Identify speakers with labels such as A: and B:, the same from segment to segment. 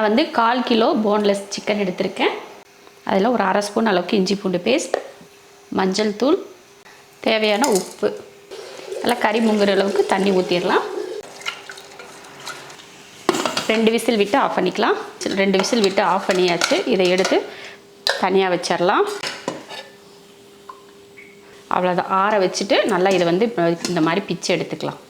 A: நான் வந்து கால் kilo boneless chicken எடுத்திருக்கேன். அதில் ஒரு அரை ஸ்பூன் அளவுக்கு இஞ்சி பூண்டு பேஸ்ட் மஞ்சள் தூள் தேவையான உப்பு. நல்லா கறி முங்குற அளவுக்கு தண்ணி ஊற்றிடலாம் ரெண்டு விசில் விட்டு ஆஃப் பண்ணிக்கலாம். ரெண்டு விசில் விட்டு ஆஃப் பண்ணியாச்சு. இதை எடுத்து தனியாக வச்சிடலாம். அவ்வளோதான் ஆற வச்சுட்டு நல்லா இதை வந்து இப்போ இந்த மாதிரி பிச்சு எடுத்துக்கலாம்.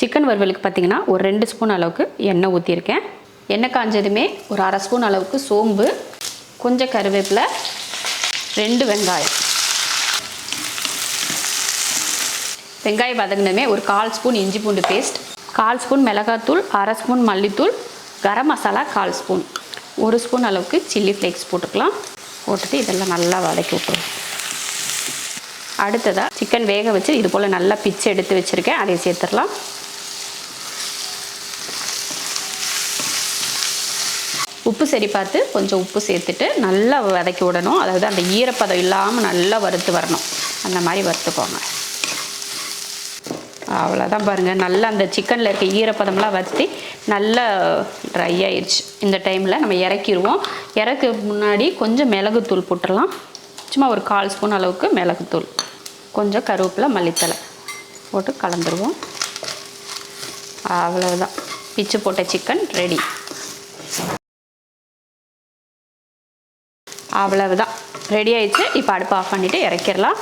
A: சிக்கன் வறுவலுக்கு பார்த்தீங்கன்னா ஒரு ரெண்டு ஸ்பூன் அளவுக்கு எண்ணெய் ஊற்றிருக்கேன் எண்ணெய் காஞ்சதுமே ஒரு அரை ஸ்பூன் அளவுக்கு சோம்பு கொஞ்சம் கருவேப்பிலை ரெண்டு வெங்காயம். வெங்காயம் வதங்கினதுமே ஒரு கால் ஸ்பூன் இஞ்சி பூண்டு பேஸ்ட் கால் ஸ்பூன் மிளகாத்தூள் அரை ஸ்பூன் மல்லித்தூள் கரம் மசாலா கால் ஸ்பூன். ஒரு ஸ்பூன் அளவுக்கு சில்லி ஃப்ளேக்ஸ் போட்டுக்கலாம். போட்டுட்டு இதெல்லாம் நல்லா வதக்கி விட்டுருவோம். அடுத்ததாக சிக்கன் வேக வச்சு இது போல் நல்லா பிச்சு எடுத்து வச்சுருக்கேன். அதை சேர்த்துடலாம். உப்பு சரி பார்த்து கொஞ்சம் உப்பு சேர்த்துட்டு நல்லா வதக்கி விடணும். அதாவது அந்த ஈரப்பதம் இல்லாமல் நல்லா வறுத்து வரணும். அந்த மாதிரி வறுத்துக்கோங்க. அவ்வளோதான் பாருங்கள் நல்லா அந்த சிக்கனில் இருக்க ஈரப்பதம்லாம் வற்றி நல்லா ட்ரை ஆயிடுச்சு இந்த டைமில் நம்ம இறக்கிடுவோம் இறக்கு முன்னாடி கொஞ்சம் மிளகுத்தூள் போட்டுடலாம். சும்மா ஒரு கால் ஸ்பூன் அளவுக்கு மிளகுத்தூள். கொஞ்சம் கருவேப்பிலை மல்லித்தலை போட்டு கலந்துருவோம். அவ்வளோதான் பிச்சு போட்ட சிக்கன் ரெடி அவ்வளவுதான். ரெடி ஆயிடுச்சு. இப்போ அடுப்பு ஆஃப் பண்ணிவிட்டு இறக்கிடலாம்.